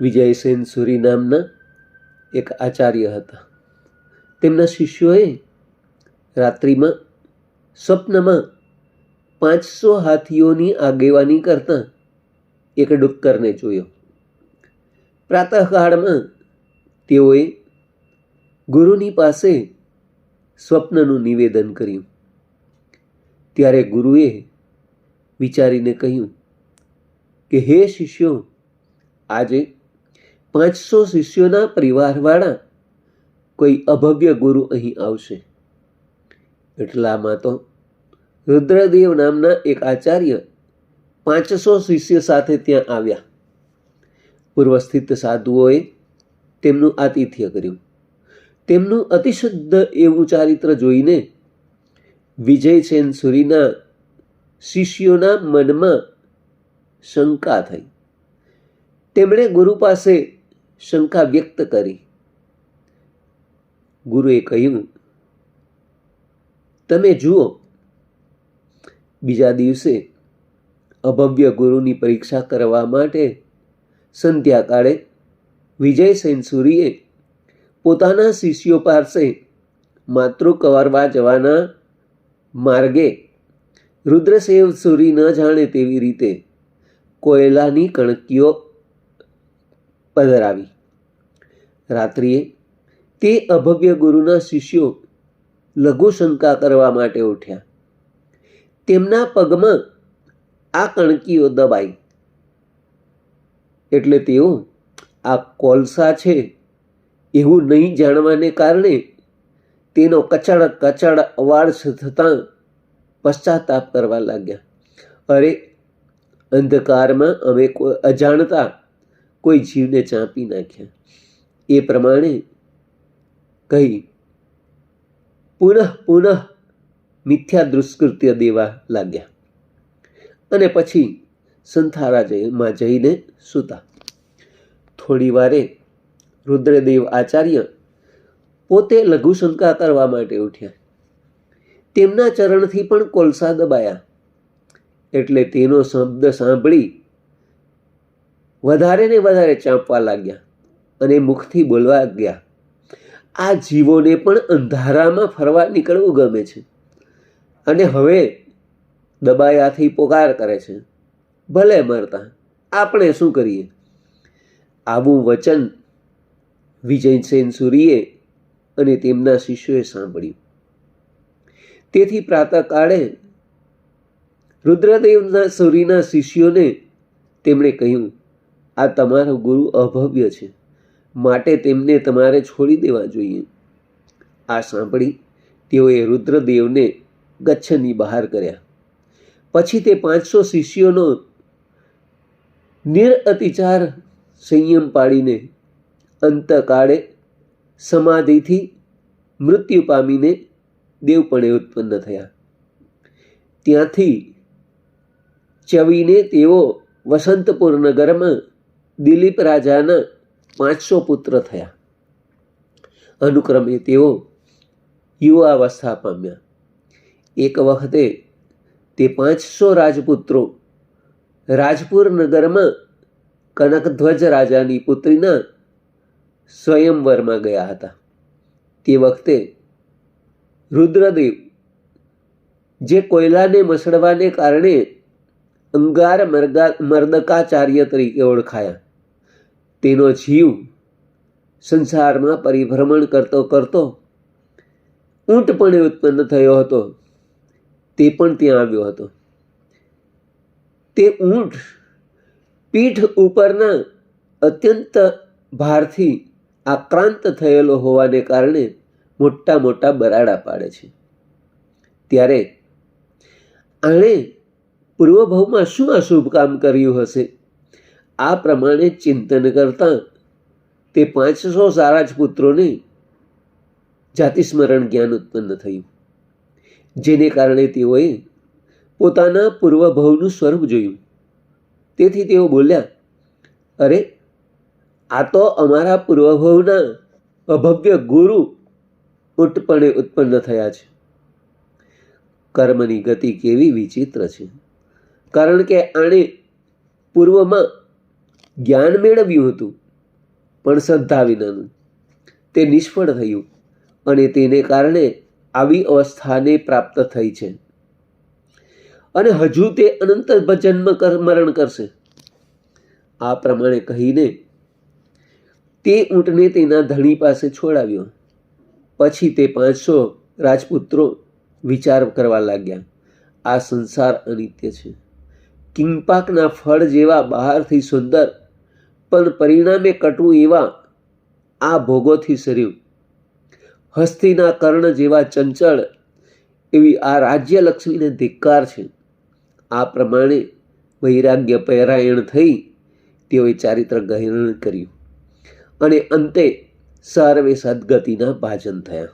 વિજયસેન સુરી નામના એક આચાર્ય હતા. તેમના શિષ્યોએ રાત્રિમાં સ્વપ્નમાં પાંચસો હાથીઓની આગેવાની કરતા એક ડુક્કરને જોયો. પ્રાતઃકાળમાં તેઓએ ગુરુની પાસે સ્વપ્નનું નિવેદન કર્યું. ત્યારે ગુરુએ વિચારીને કહ્યું કે, હે શિષ્યો, આજે પાંચસો શિષ્યોના પરિવારવાળા કોઈ અભવ્ય ગુરુ અહીં આવશે. એટલામાં તો રુદ્રદેવ નામના એક આચાર્ય પાંચસો શિષ્ય સાથે ત્યાં આવ્યા. પૂર્વસ્થિત સાધુઓએ તેમનું આતિથ્ય કર્યું. તેમનું અતિશુદ્ધ એવું ચારિત્ર જોઈને વિજયસેન સુરીના શિષ્યોના મનમાં શંકા થઈ. તેમણે ગુરુ પાસે શંકા વ્યક્ત કરી. ગુરુએ કહ્યું, તમે જુઓ, બીજા દિવસે અભવ્ય ગુરુની પરીક્ષા કરવા માટે સંધ્યાકાળે વિજયસેન સુરીએ પોતાના શિષ્યો પાસે માતૃ કવારવા જવાના માર્ગે રુદ્રસેવ સુરી ન જાણે તેવી રીતે કોયલાની કણકીઓ પધરાવી. રાત્રિએ તે અભવ્ય ગુરુના શિષ્યો લઘુ શંકા કરવા માટે ઉઠ્યા. તેમના પગમાં આ કણકીઓ દબાઈ. એટલે તેઓ, આ કોલસા છે, એવું નહીં જાણવાને કારણે તેનો કચડ કચડ અવાજ થતાં પશ્ચાતાપ કરવા લાગ્યા. અરે, અંધકારમાં અમે કોઈ અજાણતા કોઈ જીવને ચાંપી નાખ્યા. એ પ્રમાણે કહી, પુનઃ પુનઃ મિથ્યા દુષ્કૃત્ય દેવા લાગ્યા. અને પછી સંથારાજયમાં જઈને સૂતા. થોડી વારે રુદ્રદેવ આચાર્ય પોતે લઘુશંકા કરવા માટે ઉઠ્યા. તેમના ચરણથી પણ કોલસા દબાયા. એટલે તેનો શબ્દ સાંભળી વધારે ને વધારે ચાંપવા લાગ્યા. અને મુખથી બોલવા ગયા. આ જીવોને પણ અંધારામાં ફરવા નીકળવું ગમે છે. અને હવે દબાયાથી પોકાર કરે છે. ભલે મરતા, આપણે શું કરીએ? આવું વચન વિજયસેન સુરીએ અને તેમના શિષ્યોએ સાંભળ્યું. તેથી પ્રાતઃકાળે રુદ્રદેવના સુરીના શિષ્યોને તેમણે કહ્યું, આ તમારો ગુરુ અભવ્ય છે. માટે તેમને તમારે છોડી દેવા જોઈએ. આ સાંભળી તેઓએ રુદ્રદેવને ગચ્છની બહાર કર્યા. પછી તે પાંચસો શિષ્યોનો નિરઅતિચાર સંયમ પાડીને અંતકાળે સમાધિથી મૃત્યુ પામીને દેવપણે ઉત્પન્ન થયા. ત્યાંથી ચવીને તેઓ વસંતપુર નગરમાં દિલીપ રાજાના પાંચસો પુત્ર થયા. અનુક્રમે તેઓ યુવાવસ્થા પામ્યા. એક વખતે તે પાંચસો રાજપુત્રો રાજપુર નગરમાં કનકધ્વજ રાજાની પુત્રીના સ્વયંવરમાં ગયા હતા. તે વખતે રુદ્રદેવ જે કોયલાને મસળવાને કારણે અંગાર મર્દકાચાર્ય તરીકે ઓળખાયા. તેનો જીવ સંસારમાં પરિભ્રમણ કરતો કરતો ઊંટપણે ઉત્પન્ન થયો હતો. તે પણ ત્યાં આવ્યો હતો. તે ઊંટ પીઠ ઉપરના અત્યંત ભારથી આક્રાંત થયેલો હોવાને કારણે મોટા મોટા બરાડા પાડે છે. ત્યારે આણે પૂર્વભાવમાં શું અશુભ કામ કર્યું હશે? આ પ્રમાણે ચિંતન કરતાં તે પાંચસો સારા જ પુત્રોને જાતિસ્મરણ જ્ઞાન ઉત્પન્ન થયું. જેને કારણે તેઓએ પોતાના પૂર્વભવનું સ્વરૂપ જોયું. તેથી તેઓ બોલ્યા, અરે, આ તો અમારા પૂર્વભવના અભવ્ય ગુરુ ઉટપણે ઉત્પન્ન થયા છે. કર્મની ગતિ કેવી વિચિત્ર છે. કારણ કે આણે પૂર્વમાં જ્ઞાન મેળવ્યું હતું, પણ શ્રદ્ધા વિનાનું. તે નિષ્ફળ થયું અને તેને કારણે આવી અવસ્થાને પ્રાપ્ત થઈ છે. અને હજુ તે અનંત જન્મ મરણ કરશે. આ પ્રમાણે કહીને તે ઊંટને તેના ધણી પાસે છોડાવ્યો. પછી તે પાંચસો રાજપુત્રો વિચાર કરવા લાગ્યા. આ સંસાર અનિત્ય છે. કિંપાકના ફળ જેવા બહારથી સુંદર પણ પરિણામે કટવું એવા આ ભોગોથી શર્યું હસ્તીના કર્ણ જેવા ચંચળ એવી આ રાજ્યલક્ષ્મીને ધિક્કાર છે. આ પ્રમાણે વૈરાગ્ય પહેરાયણ થઈ તેઓએ ચારિત્ર ગ્રહણ કર્યું અને અંતે સર્વે સદગતિના ભાજન થયા.